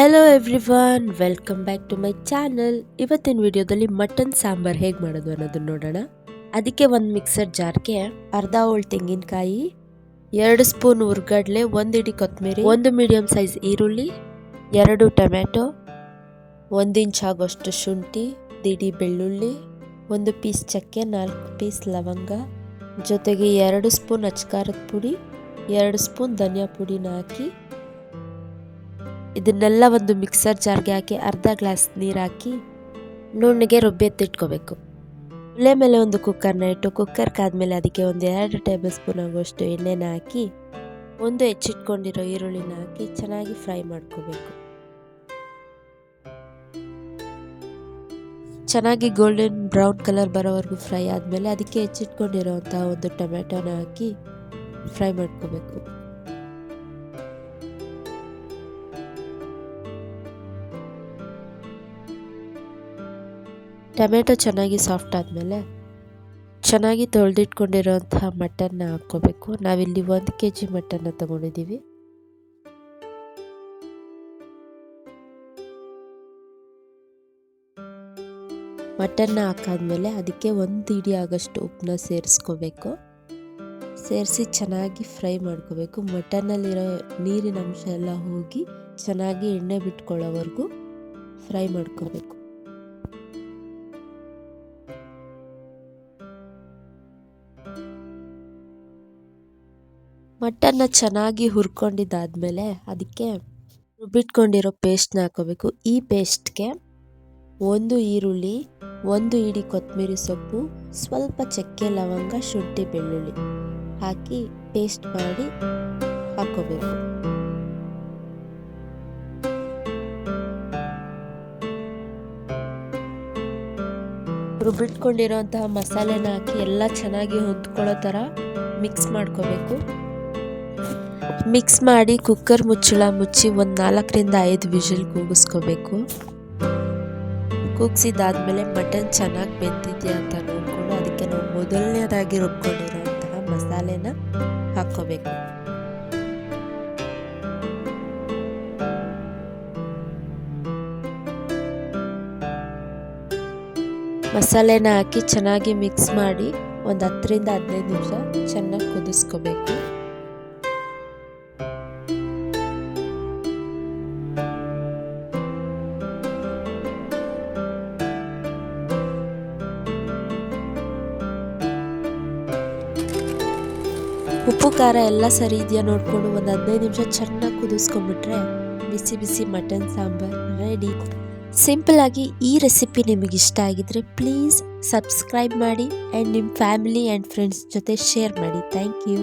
Hello everyone welcome back to my channel ಇವತ್ತಿನ ವಿಡಿಯೋದಲ್ಲಿ mutton sambar ಹೇಗೆ ಮಾಡೋದು ಅನ್ನೋದನ್ನ ನೋಡೋಣ. ಅದಕ್ಕೆ ಒಂದು ಮಿಕ್ಸರ್ ಜಾರ್ಗೆ ಅರ್ಧ ಹೋಳು ತೆಂಗಿನಕಾಯಿ, ಎರಡು ಸ್ಪೂನ್ ಉರ್ಗಡ್ಲೆ ಒಂದು ಇಡಿ ಕೊತ್ತಂಬರಿ ಒಂದು ಮೀಡಿಯಂ ಸೈಜ್ ಈರುಳ್ಳಿ, ಎರಡು ಟೊಮೆಟೊ ಒಂದು ಇಂಚ್ ಆಗೋಷ್ಟು ಶುಂಠಿ, ದಿಡಿ ಬೆಳ್ಳುಳ್ಳಿ, ಒಂದು ಪೀಸ್ ಚಕ್ಕೆ, ನಾಲ್ಕು ಪೀಸ್ ಲವಂಗ, ಜೊತೆಗೆ ಎರಡು ಸ್ಪೂನ್ ಅಚ್ಕಾರದ ಪುಡಿ, ಎರಡು ಸ್ಪೂನ್ ಧನಿಯಾ ಪುಡಿನ ಹಾಕಿ ಇದನ್ನೆಲ್ಲ ಒಂದು ಮಿಕ್ಸರ್ ಜಾರ್ಗೆ ಹಾಕಿ ಅರ್ಧ ಗ್ಲಾಸ್ ನೀರು ಹಾಕಿ ನುಣ್ಣಗೆ ರುಬ್ಬಿ ಎತ್ತಿಟ್ಕೋಬೇಕು. ಒಲೆ ಮೇಲೆ ಒಂದು ಕುಕ್ಕರ್ನ ಇಟ್ಟು ಕುಕ್ಕರ್ ಕಾದ್ಮೇಲೆ ಅದಕ್ಕೆ ಒಂದು ಎರಡು ಟೇಬಲ್ ಸ್ಪೂನ್ ಆಗುವಷ್ಟು ಎಣ್ಣೆನ ಹಾಕಿ ಒಂದು ಹೆಚ್ಚಿಟ್ಕೊಂಡಿರೋ ಈರುಳ್ಳಿನ ಹಾಕಿ ಚೆನ್ನಾಗಿ ಫ್ರೈ ಮಾಡ್ಕೋಬೇಕು. ಚೆನ್ನಾಗಿ ಗೋಲ್ಡನ್ ಬ್ರೌನ್ ಕಲರ್ ಬರೋವರೆಗೂ ಫ್ರೈ ಆದಮೇಲೆ ಅದಕ್ಕೆ ಹೆಚ್ಚಿಟ್ಕೊಂಡಿರೋವಂಥ ಒಂದು ಟೊಮೆಟೊನ ಹಾಕಿ ಫ್ರೈ ಮಾಡ್ಕೋಬೇಕು. ಟೊಮೆಟೊ ಚೆನ್ನಾಗಿ ಸಾಫ್ಟ್ ಆದಮೇಲೆ ಚೆನ್ನಾಗಿ ತೊಳೆದಿಟ್ಕೊಂಡಿರೋಂತಹ ಮಟನ್ನ ಹಾಕ್ಕೋಬೇಕು. ನಾವಿಲ್ಲಿ ಒಂದು ಕೆ ಜಿ ಮಟನ್ನ ತೊಗೊಂಡಿದ್ದೀವಿ. ಮಟನ್ನ ಹಾಕಾದ್ಮೇಲೆ ಅದಕ್ಕೆ ಒಂದು ಇಡಿ ಆಗೋಷ್ಟು ಉಪ್ಪನ್ನ ಸೇರಿಸ್ಕೋಬೇಕು. ಸೇರಿಸಿ ಚೆನ್ನಾಗಿ ಫ್ರೈ ಮಾಡ್ಕೋಬೇಕು. ಮಟನ್ನಲ್ಲಿರೋ ನೀರಿನ ಅಂಶ ಎಲ್ಲ ಹೋಗಿ ಚೆನ್ನಾಗಿ ಎಣ್ಣೆ ಬಿಟ್ಕೊಳ್ಳೋವರೆಗೂ ಫ್ರೈ ಮಾಡ್ಕೋಬೇಕು. ಮಟನ್ನ ಚೆನ್ನಾಗಿ ಹುರ್ಕೊಂಡಿದ್ದಾದ್ಮೇಲೆ ಅದಕ್ಕೆ ರುಬ್ಬಿಟ್ಕೊಂಡಿರೋ ಪೇಸ್ಟ್ನ ಹಾಕೋಬೇಕು. ಈ ಪೇಸ್ಟ್ಗೆ ಒಂದು ಈರುಳ್ಳಿ, ಒಂದು ಇಡಿ ಕೊತ್ತಂಬರಿ ಸೊಪ್ಪು, ಸ್ವಲ್ಪ ಚಕ್ಕೆ ಲವಂಗ, ಶುಂಠಿ ಬೆಳ್ಳುಳ್ಳಿ ಹಾಕಿ ಪೇಸ್ಟ್ ಮಾಡಿ ಹಾಕೋಬೇಕು. ರುಬ್ಬಿಟ್ಕೊಂಡಿರೋಂತಹ ಮಸಾಲೆನ ಹಾಕಿ ಎಲ್ಲ ಚೆನ್ನಾಗಿ ಹೊಂದ್ಕೊಳ್ಳೋ ಥರ ಮಿಕ್ಸ್ ಮಾಡ್ಕೋಬೇಕು. ಮಿಕ್ಸ್ ಮಾಡಿ ಕುಕ್ಕರ್ ಮುಚ್ಚಳ ಮುಚ್ಚಿ ಒಂದು ನಾಲ್ಕರಿಂದ ಐದು ವಿಷಲ್ ಕೂಗಿಸ್ಕೋಬೇಕು. ಕೂಗಿಸಿದಾದ್ಮೇಲೆ ಮಟನ್ ಚೆನ್ನಾಗಿ ಬೆಂದಿದೆಯಾ ಅಂತ ನೋಡಿಕೊಂಡು ಅದಕ್ಕೆ ನಾವು ಮೊದಲನೇದಾಗಿ ರುಬ್ಕೊಂಡಿರೋಂತಹ ಮಸಾಲೆನ ಹಾಕ್ಕೋಬೇಕು. ಮಸಾಲೆನ ಹಾಕಿ ಚೆನ್ನಾಗಿ ಮಿಕ್ಸ್ ಮಾಡಿ ಒಂದು ಹತ್ತರಿಂದ ಹದಿನೈದು ನಿಮಿಷ ಚೆನ್ನಾಗಿ ಕುದಿಸ್ಕೋಬೇಕು. ಉಪ್ಪು, ಖಾರ ಎಲ್ಲ ಸರಿ ಇದೆಯಾ ನೋಡಿಕೊಂಡು ಒಂದು ಹದಿನೈದು ನಿಮಿಷ ಚೆನ್ನಾಗಿ ಕುದಿಸ್ಕೊಂಡ್ಬಿಟ್ರೆ ಬಿಸಿ ಬಿಸಿ ಮಟನ್, ಸಾಂಬಾರ್ ರೆಡಿ ಸಿಂಪಲ್ ಆಗಿ ಈ ರೆಸಿಪಿ ನಿಮಗೆ ಇಷ್ಟ ಆಗಿದ್ರೆ ಪ್ಲೀಸ್ ಸಬ್ಸ್ಕ್ರೈಬ್ ಮಾಡಿ ಆ್ಯಂಡ್ ನಿಮ್ಮ ಫ್ಯಾಮಿಲಿ ಆ್ಯಂಡ್ ಫ್ರೆಂಡ್ಸ್ ಜೊತೆ ಶೇರ್ ಮಾಡಿ. Thank you